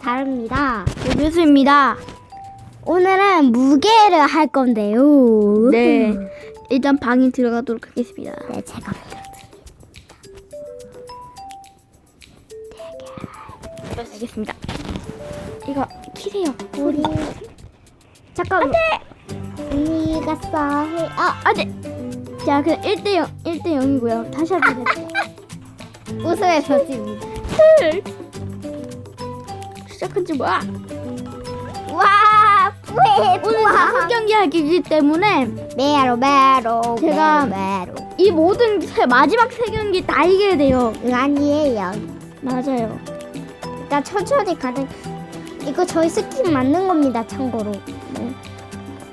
다릅니다. 교수입니다. 오늘은 무게를 할 건데요. 네. 일단 방에 들어가도록 하겠습니다. 네, 제가 알겠습니다. 이거 키세요. 우리 잠깐만. 언니 갔어. 해. 아, 아, 네. 자, 그럼 1대 0, 1대 0이고요. 다시 한번 해주세요. 웃음의 젖입니다. 시작한 지 뭐야? 와, 뿌해, 오늘 다섯 경기 하기이기 때문에 메로 메로 제가- 메로 이 모든 세- 마지막 세 경기 다 이겨야 돼요. 아니에요. 맞아요. 나 천천히 가는. 이거 저희 스킨 맞는 겁니다. 참고로. 네.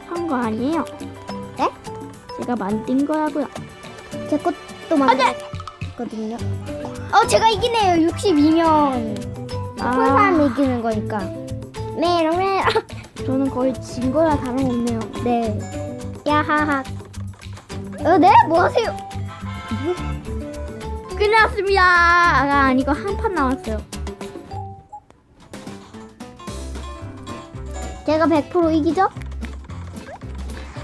한거 아니에요. 네? 제가 만든 거라고요. 제 것도 만들었거든요. 어, 제가 이기네요. 62명. 아. 큰 사람이 이기는 거니까. 메로 메로. 저는 거의 진 거라 다름없네요. 네. 야하하. 어, 네? 뭐 하세요? 끝났습니다. 아, 아니고 한 판 남았어요. 제가 100% 이기죠?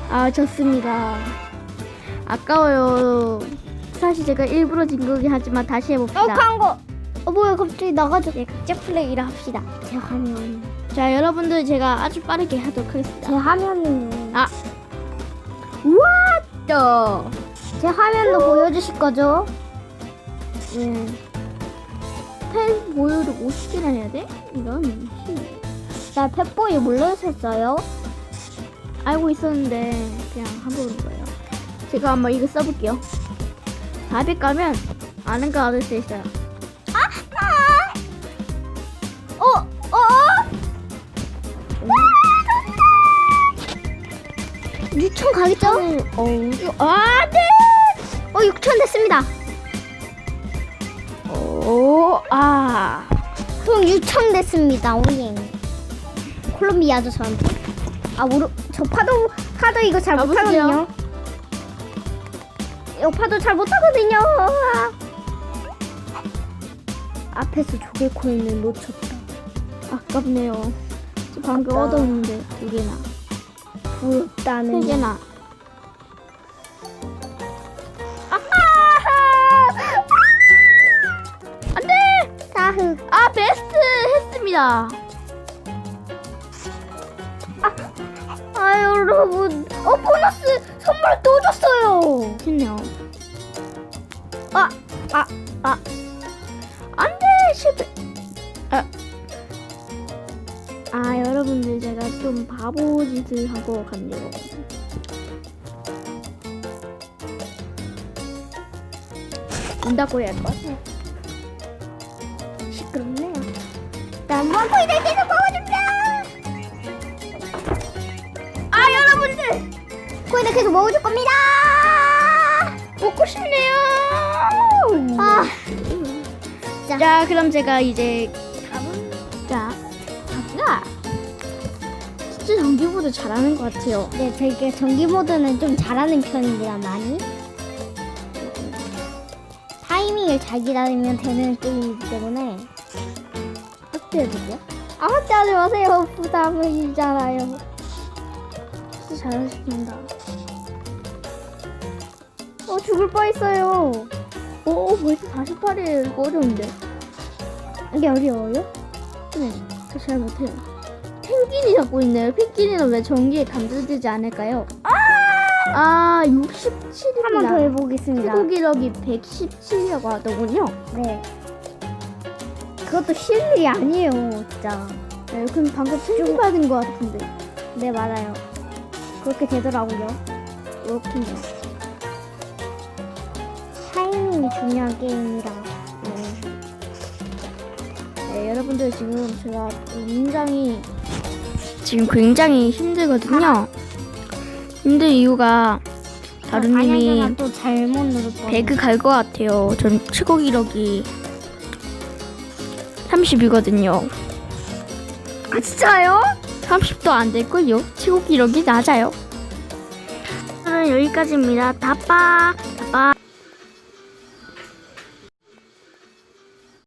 아, 좋습니다. 아까워요. 사실 제가 일부러 진 거긴 하지만 다시 해봅시다. 어, 광고. 어, 뭐야, 갑자기 나가죠. 네, 각자 플레이를 합시다. 제 화면. 자, 여러분들 제가 아주 빠르게 하도록 하겠습니다. 제 화면은요. 아, 우와, 또. 제 화면도 보여주실 거죠? 네. 펜 보여도 50개나 해야 돼? 이런 씨. 나 펫보이 몰랐었어요. 알고 있었는데 그냥 해보는 거예요. 제가 한번 이거 써볼게요. 400 가면 아는 거 얻을 수 있어요. 가겠죠? 어우, 아, 네! 어, 6천 됐습니다. 오, 아. 총 6천 됐습니다. 오예. 콜롬비아죠, 저한테. 아, 모르, 저 파도, 파도 이거 잘 가보세요. 못하거든요. 이거 파도 잘 못하거든요. 아. 앞에서 조개 코인을 놓쳤다. 아깝네요. 저 방금 아깝다. 얻었는데 두 개나, 부럽다는. 세 개나. 안돼! 사흑. 아 베스트 했습니다. 아, 여러분. 어, 보너스 선물 또 줬어요. 좋네요. 아, 아, 아. 안돼 실패. 아. 아 여러분들 제가 좀 바보 짓을 하고 갔네요. 문 닫고 해야 할 것 같아요. 시끄럽네요. 나무한 코인을 계속 먹어줍니다. 아 여러분들 코인을 계속 먹어줄 겁니다. 먹고 싶네요. 아, 자 그럼 제가 이제 진짜 전기보다 잘하는 것 같아요. 네, 제가 전기 모드는 좀 잘하는 편입니다, 많이. 타이밍을 잘 기다리면 되는 게임이기 때문에. 그죠? 아, 하지 마세요. 부담이잖아요. 진짜 잘하십니다. 어, 죽을 뻔했어요. 오 벌써 48일 이거 어려운데. 이게 어려워요? 네, 저 잘 못해요. 펭귄이 잡고 있네요. 펭귄이는 왜 전기에 감전되지 않을까요? 아, 67입니다. 한 번 더 해보겠습니다. 최고 기록이 117이라고 하더군요. 네. 그것도 일이 아니에요, 진짜. 네, 그럼 방금 펭귄 받은 것 같은데. 네, 맞아요. 그렇게 되더라고요. 그렇군요. 타이밍이 중요한 게임이라. 네. 네, 여러분들 지금 제가 굉장히 지금 굉장히 힘들거든요. 힘든 이유가 다루님이 또 잘못 누르고. 배그 갈 것 같아요. 전 최고 기록이 30이거든요. 아, 진짜요? 30도 안 될걸요? 최고 기록이 낮아요. 오늘은 여기까지입니다. 다빠